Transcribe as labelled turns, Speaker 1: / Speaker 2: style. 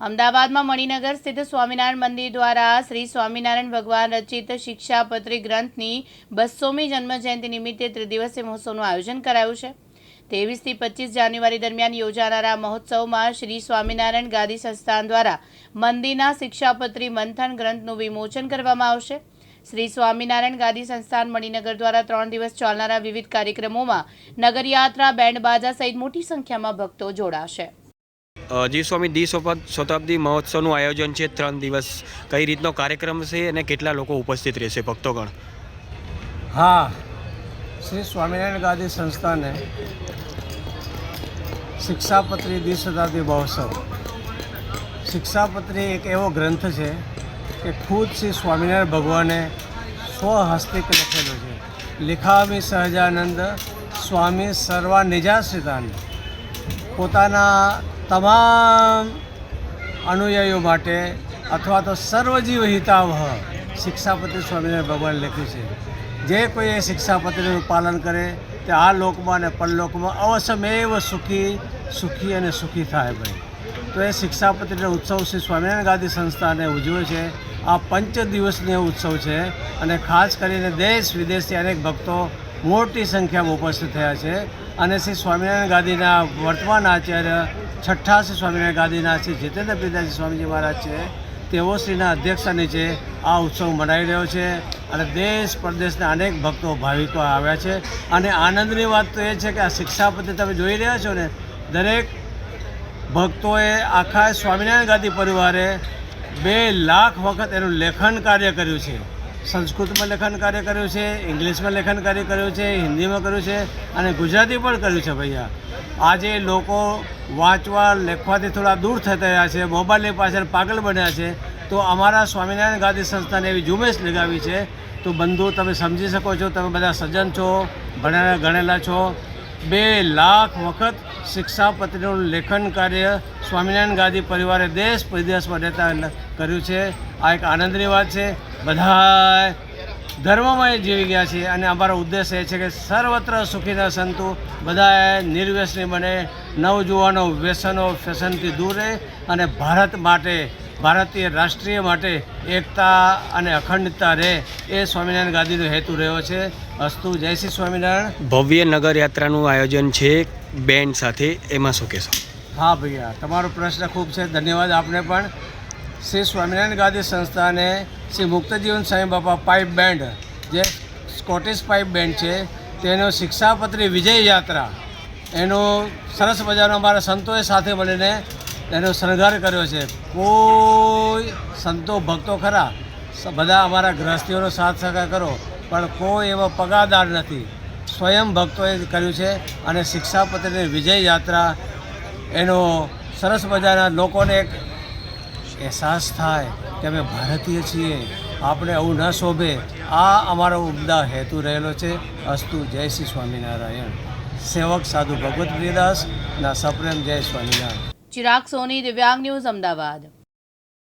Speaker 1: અમદાવાદમાં મણિનગર સ્થિત સ્વામિનારાયણ મંદિર દ્વારા શ્રી સ્વામિનારાયણ ભગવાન રચિત શિક્ષાપત્રી ગ્રંથની બસોમી જન્મજયંતિ નિમિત્તે ત્રિદિવસીય મહોત્સવનું આયોજન કરાયું છે. ત્રેવીસથી પચીસ જાન્યુઆરી દરમિયાન યોજાનારા મહોત્સવમાં શ્રી સ્વામિનારાયણ ગાદી સંસ્થાન દ્વારા મંદિરના શિક્ષાપત્રી મંથન ગ્રંથનું વિમોચન કરવામાં આવશે. શ્રી સ્વામિનારાયણ ગાદી સંસ્થાન મણિનગર દ્વારા ત્રણ દિવસ ચાલનારા વિવિધ કાર્યક્રમોમાં નગરયાત્રા બેન્ડ બાજા સહિત મોટી સંખ્યામાં ભક્તો જોડાશે.
Speaker 2: જી સ્વામી દી શતાબ્દી મહોત્સવનું આયોજન છે ત્રણ દિવસ. કઈ રીતનો કાર્યક્રમ છે અને કેટલા લોકો ઉપસ્થિત રહેશે ભક્તોગણ?
Speaker 3: હા. શ્રી સ્વામિનારાયણ ગાદી સંસ્થાને શિક્ષાપત્રી દ્વિશતાબ્દી મહોત્સવ. શિક્ષાપત્રી એક એવો ગ્રંથ છે કે ખુદ શ્રી સ્વામિનારાયણ ભગવાને સ્વહસ્તિક લખેલો છે. લિખામી સહજાનંદ સ્વામી સર્વા નિજાશ્રિતાન પોતાના તમામ અનુયાયીઓ માટે અથવા તો સર્વજીવ હિતાવહ શિક્ષાપત્રી સ્વામિનારાયણ ભગવાન લખ્યું છે. જે કોઈ એ શિક્ષાપત્રીનું પાલન કરે, તે આ લોકમાં અને પરલોકમાં અવશ્યમેવ સુખી સુખી અને સુખી થાય ભાઈ. તો એ શિક્ષાપત્રીનો ઉત્સવ શ્રી સ્વામિનારાયણ ગાંધી સંસ્થાને ઉજવે છે. આ પંચ દિવસનો ઉત્સવ છે અને ખાસ કરીને દેશ વિદેશથી અનેક ભક્તો મોટી સંખ્યામાં ઉપસ્થિત થયા છે. અને શ્રી સ્વામિનારાયણ ગાંધીના વર્તમાન આચાર્ય છઠ્ઠા શ્રી સ્વામિનારાયણ ગાદીના શ્રી જીતેન્દ્ર પિતાજી સ્વામીજી મહારાજ છે, તેઓ શ્રીના અધ્યક્ષતા છે, આ ઉત્સવ મનાઈ રહ્યો છે અને દેશ પરદેશના અનેક ભક્તો ભાવિકો આવ્યા છે. અને આનંદની વાત તો એ છે કે આ શિક્ષાપતિ તમે જોઈ રહ્યા છો ને, દરેક ભક્તોએ આખા સ્વામિનારાયણ ગાદી પરિવારે બે લાખ વખત એનું લેખન કાર્ય કર્યું છે. સંસ્કૃતમાં લેખન કાર્ય કર્યું છે, ઇંગ્લિશમાં લેખન કાર્ય કર્યું છે, હિન્દીમાં કર્યું છે અને ગુજરાતી પણ કર્યું છે ભૈયા. આજે લોકો વાંચવા, લખવાથી થોડા દૂર થઈ રહ્યા છે, મોબાઈલની પાછળ પાગલ બન્યા છે. તો અમારા સ્વામિનારાયણ ગાંધી સંસ્થાને એવી ઝુંબેશ લગાવી છે. તો બંધુ, તમે સમજી શકો છો, તમે બધા સજ્જન છો ભણેલા ગણેલા છો. બે લાખ વખત શિક્ષાપત્રીનું લેખન કાર્ય સ્વામિનારાયણ ગાંધી પરિવારે દેશ પ્રદેશમાં રહેતા કર્યું છે. આ એક આનંદની વાત છે. બધા ધર્મમાં જીવી ગયા છીએ અને અમારો ઉદ્દેશ એ છે કે સર્વત્ર સુખીના સંતો બધા નિર્વ્યસની બને નવજુવાનો વ્યસનો ફેશનથી દૂર રહે અને ભારત માટે ભારતીય રાષ્ટ્રીય માટે એકતા અને અખંડતા રહે એ સ્વામિનારાયણ ગાદીનો હેતુ રહ્યો છે. અસ્તુ જય શ્રી સ્વામિનારાયણ.
Speaker 2: ભવ્ય નગર યાત્રાનું આયોજન છે બેન્ડ સાથે એમાં શું કહેશો?
Speaker 3: હા ભૈયા તમારો પ્રશ્ન ખૂબ છે ધન્યવાદ આપને પણ. શ્રી સ્વામિનારાયણ ગાદી સંસ્થાને શ્રી મુક્તજીવન સ્વામી બાપા પાઇપ બેન્ડ, જે સ્કોટિશ પાઇપ બેન્ડ છે, તેનો શિક્ષાપત્રી વિજય યાત્રા. એનો સરસ મજાનો અમારા સંતોએ સાથે મળીને એનો શણગાર કર્યો છે. કોઈ સંતો ભક્તો ખરા બધા અમારા ગ્રહસ્થીઓનો સાથ સહકાર કરો, પણ કોઈ એવો પગાદાર નથી. સ્વયં ભક્તોએ કર્યું છે અને શિક્ષાપત્રીની વિજય યાત્રા એનો સરસ મજાના લોકોને એક અહેસાસ થાય કે અમે ભારતીય છીએ, આપણે આવું ન શોભે, આ અમારો ઉમદા હેતુ રહેલો છે. અસ્તુ જય શ્રી સ્વામિનારાયણ. સેવક સાધુ ભગવત પ્રિયદાસ, ના સપ્રેમ જય સ્વામિનારાયણ.
Speaker 1: ચિરાગ સોની, દિવ્યાંગ ન્યૂઝ અમદાવાદ.